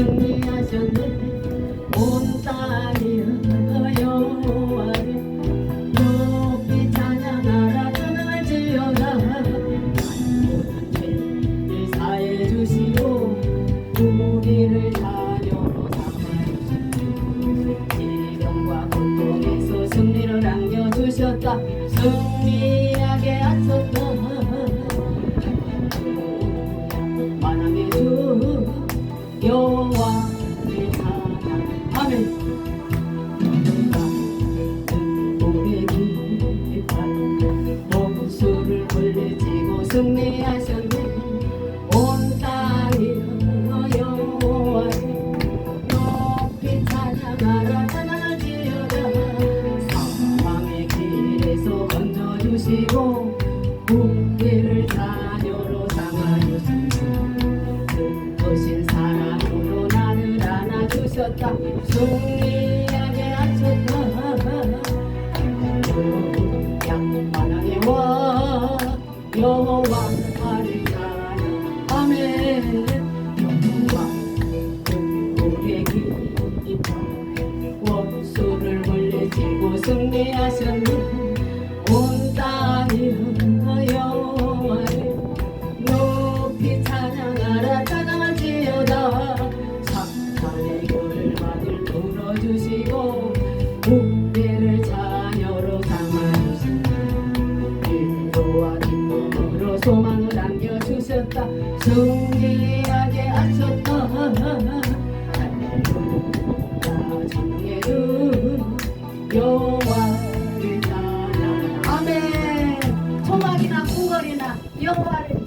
승리하셨네 온 땅이 여호와를 높이 찬양하라 찬양할지어다 모든 죄를 사해 주시고 우리를 자녀로 삼아주시고 질병과 고통에서 승리를 안겨주셨다. 승리하게 하셨다 아멘. 우리 기뻐 목수를 올리지고 승리하셨네. 온 땅이 여호와를 높이 찬양하라. 찬양할지어다. 사망의 길에서 건져주시고 우리를 자녀로 삼아주시고 뜻하신 사랑으로 나를 안아주셨다. 승리하게 하셨다 양만하게 와 여호와를 찬양 아멘. 여호와 우리의 기뻐 원수를 물리치고 승리하셨네 우리를 자녀로 삼아주시고 인도와 기쁨으로 소망을 여호와를 찬양 아멘. 초막이나 궁궐이나 여호와를